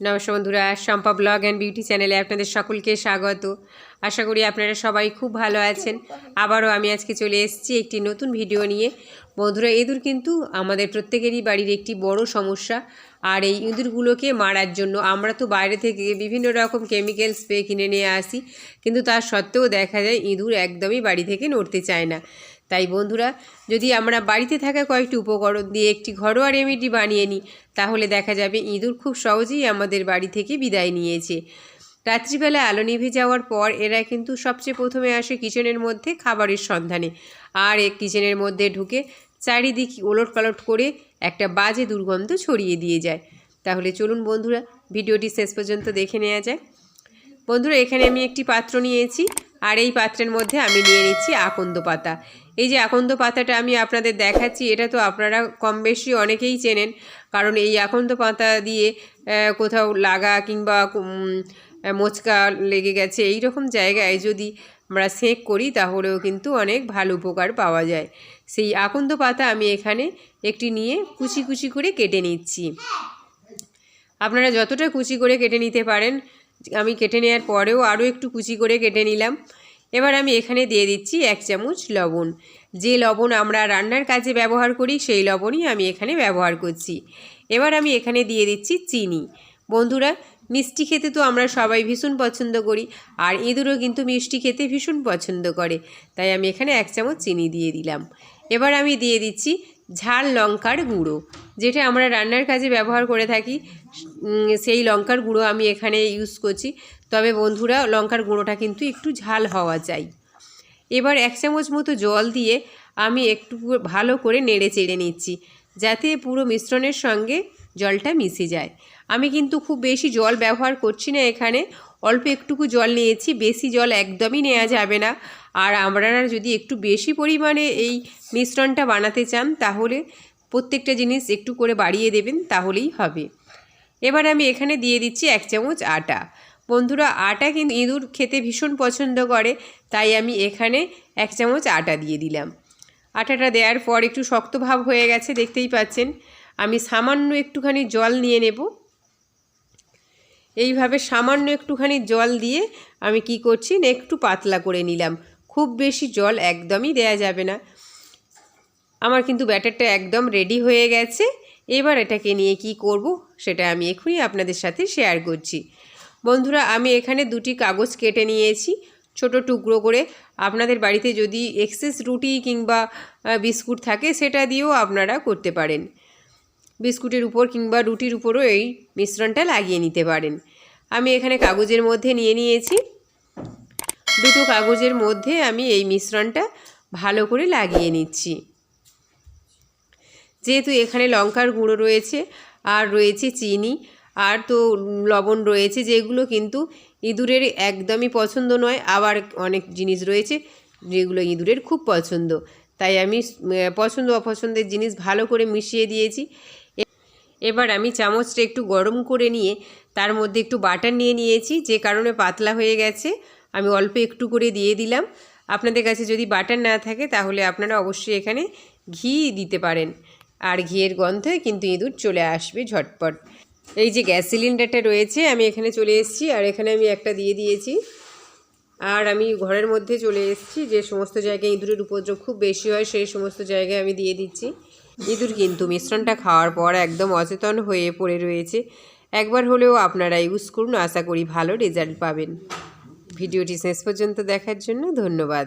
নমস্কার বন্ধুরা, Shampa blog and beauty চ্যানেলে আপনাদের সকলকে স্বাগত। আশা করি আপনারা সবাই খুব ভালো আছেন। আবারও আমি আজকে চলে এসেছি একটি নতুন ভিডিও নিয়ে। বন্ধুরা, ইঁদুর কিন্তু আমাদের প্রত্যেকেরই বাড়ির একটি বড় সমস্যা। আর এই ইঁদুরগুলোকে মারার জন্য আমরা তো বাইরে থেকে বিভিন্ন রকম কেমিক্যাল স্প্রে কিনে নিয়ে আসি। কিন্তু তার সত্ত্বেও দেখা যায়, ইঁদুর একদমই বাড়ি থেকে নড়তে চায় না। তাই বন্ধুরা, যদি আমরা বাড়িতে থাকা কয়েকটি উপকরণ দিয়ে একটি ঘরোয়া রেমেডি বানিয়ে নিই, তাহলে দেখা যাবে ইঁদুর খুব সহজেই আমাদের বাড়ি থেকে বিদায় নিয়েছে। রাত্রিবেলা আলো নিভে যাওয়ার পর এরা কিন্তু সবচেয়ে প্রথমে আসে কিচেনের মধ্যে খাবারের সন্ধানে। আর এক কিচেনের মধ্যে ঢুকে চারিদিক ওলট পালট করে একটা বাজে দুর্গন্ধ ছড়িয়ে দিয়ে যায়। তাহলে চলুন বন্ধুরা, ভিডিওটি শেষ পর্যন্ত দেখে নেওয়া যায় বন্ধুরা, এখানে আমি একটি পাত্র নিয়েছি, আর এই পাত্রের মধ্যে আমি নিয়ে নিচ্ছি আকন্দ পাতা। এই যে আকন্দ পাতাটা আমি আপনাদের দেখাচ্ছি, এটা তো আপনারা কম বেশি অনেকেই চেনেন। কারণ এই আকন্দ পাতা দিয়ে কোথাও লাগা কিংবা মোচকা লেগে গেছে, এই রকম জায়গায় যদি আমরা সেঁক করি, তাহলেও কিন্তু অনেক ভালো উপকার পাওয়া যায়। সেই আকন্দ পাতা আমি এখানে একটি নিয়ে কুচি কুচি করে কেটে নিচ্ছি। আপনারা যতটা কুচি করে কেটে নিতে পারেন, আমি কেটে নেওয়ার পরেও আরও একটু কুচি করে কেটে নিলাম। এবার আমি এখানে দিয়ে দিচ্ছি এক চামচ লবণ। যে লবণ আমরা রান্নার কাজে ব্যবহার করি, সেই লবণই আমি এখানে ব্যবহার করছি। এবার আমি এখানে দিয়ে দিচ্ছি চিনি। বন্ধুরা, মিষ্টি খেতে তো আমরা সবাই ভীষণ পছন্দ করি, আর ইঁদুরও কিন্তু মিষ্টি খেতে ভীষণ পছন্দ করে। তাই আমি এখানে এক চামচ চিনি দিয়ে দিলাম। এবার আমি দিয়ে দিচ্ছি ঝাল লঙ্কার গুঁড়ো, যেটা আমরা রান্নার কাজে ব্যবহার করে থাকি। সেই লঙ্কার গুঁড়ো আমি এখানে ইউজ করছি। তবে বন্ধুরা, লঙ্কার গুঁড়োটা কিন্তু একটু ঝাল হওয়া চাই। এবার এক চামচ মতো জল দিয়ে আমি একটু ভালো করে নেড়ে চেড়ে নিচ্ছি, যাতে পুরো মিশ্রণের সঙ্গে জলটা মিশে যায়। আমি কিন্তু খুব বেশি জল ব্যবহার করছি না এখানে। অল্প একটুকু জল নিয়েছি, বেশি জল একদমই নেওয়া যাবে না। আর আপনারা যদি একটু বেশি পরিমাণে এই মিশ্রণটা বানাতে চান, তাহলে প্রত্যেকটা জিনিস একটু করে বাড়িয়ে দেবেন, তাহলেই হবে। এবার আমি এখানে দিয়ে দিচ্ছি এক চামচ আটা। বন্ধুরা, আটা কিন্তু ইঁদুর খেতে ভীষণ পছন্দ করে, তাই আমি এখানে এক চামচ আটা দিয়ে দিলাম। আটাটা দেওয়ার পর একটু শক্ত ভাব হয়ে গেছে, দেখতেই পাচ্ছেন। আমি সামান্য একটুখানি জল নিয়ে নেব। এইভাবে সামান্য একটুখানি জল দিয়ে আমি কি করছি, না একটু পাতলা করে নিলাম। খুব বেশি জল একদমই দেয়া যাবে না। আমার কিন্তু ব্যাটারটা একদম রেডি হয়ে গেছে। এবার এটাকে নিয়ে কি করব, সেটা আমি এখনই আপনাদের সাথে শেয়ার করছি। বন্ধুরা, আমি এখানে দুটি কাগজ কেটে নিয়েছি। ছোট টুকরো করে আপনাদের বাড়িতে যদি এক্সেস রুটি কিংবা বিস্কুট থাকে, সেটা দিয়েও আপনারা করতে পারেন। বিস্কুটের উপর কিংবা রুটির উপরও এই মিশ্রণটা লাগিয়ে নিতে পারেন। আমি এখানে কাগজের মধ্যে নিয়ে নিয়েছি। দুটো কাগজের মধ্যে আমি এই মিশ্রণটা ভালো করে লাগিয়ে নিচ্ছি। যেহেতু এখানে লঙ্কার গুঁড়ো রয়েছে আর রয়েছে চিনি আর তো লবণ রয়েছে, যেগুলো কিন্তু ইঁদুরের একদমই পছন্দ নয়। আবার অনেক জিনিস রয়েছে যেগুলো ইঁদুরের খুব পছন্দ। তাই আমি পছন্দ অপছন্দের জিনিস ভালো করে মিশিয়ে দিয়েছি। এবার আমি চামচটা একটু গরম করে নিয়ে তার মধ্যে একটু বাটার নিয়ে নিয়েছি, যে কারণে পাতলা হয়ে গেছে। আমি অল্প একটু করে দিয়ে দিলাম। আপনাদের কাছে যদি বাটার না থাকে তাহলে আপনারা অবশ্যই এখানে ঘি দিতে পারেন। আর ঘিয়ের গন্ধে কিন্তু ইঁদুর চলে আসবে ঝটপট। এই যে গ্যাস সিলিন্ডারটা রয়েছে, আমি এখানে চলে এসেছি আর এখানে আমি একটা দিয়ে দিয়েছি। আর আমি ঘরের মধ্যে চলে এসেছি, যে সমস্ত জায়গায় ইঁদুরের উপদ্রব খুব বেশি হয় সেই সমস্ত জায়গায় আমি দিয়ে দিচ্ছি। ইঁদুর কিন্তু মিশ্রণটা খাওয়ার পর একদম অচেতন হয়ে পড়ে রয়েছে। একবার হলেও আপনারা ইউজ করুন আশা করি ভালো রেজাল্ট পাবেন। ভিডিওটি শেষ পর্যন্ত দেখার জন্য ধন্যবাদ।